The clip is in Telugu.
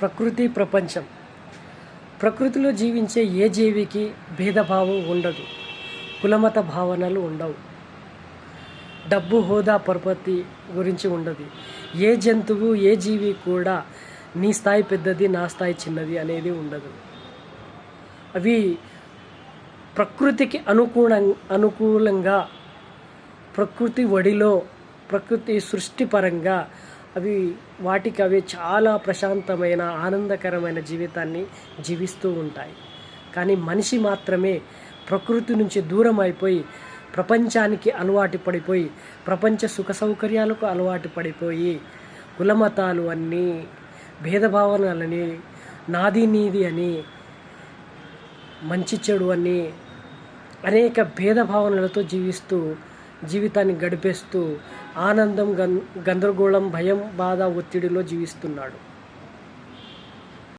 ప్రకృతి ప్రపంచం. ప్రకృతిలో జీవించే ఏ జీవికి భేదభావం ఉండదు. కులమత భావనలు ఉండవు. డబ్బు హోదా పరపతి గురించి ఉండదు. ఏ జంతువు ఏ జీవి కూడా నీ స్థాయి పెద్దది నా స్థాయి చిన్నది అనేది ఉండదు. అవి ప్రకృతికి అనుకూల అనుకూలంగా ప్రకృతి ఒడిలో ప్రకృతి సృష్టిపరంగా అవి వాటికి అవి చాలా ప్రశాంతమైన ఆనందకరమైన జీవితాన్ని జీవిస్తూ ఉంటాయి. కానీ మనిషి మాత్రమే ప్రకృతి నుంచి దూరం అయిపోయి ప్రపంచానికి అలవాటు పడిపోయి ప్రపంచ సుఖ సౌకర్యాలకు అలవాటు పడిపోయి కులమతాలు అన్నీ భేదభావనలని నాది నీది అని మంచి చెడు అని అనేక భేదభావనలతో జీవిస్తూ జీవితాన్ని గడిపేస్తూ ఆనందం గం గందరగోళం భయం బాధ ఒత్తిడిలో జీవిస్తున్నాడు.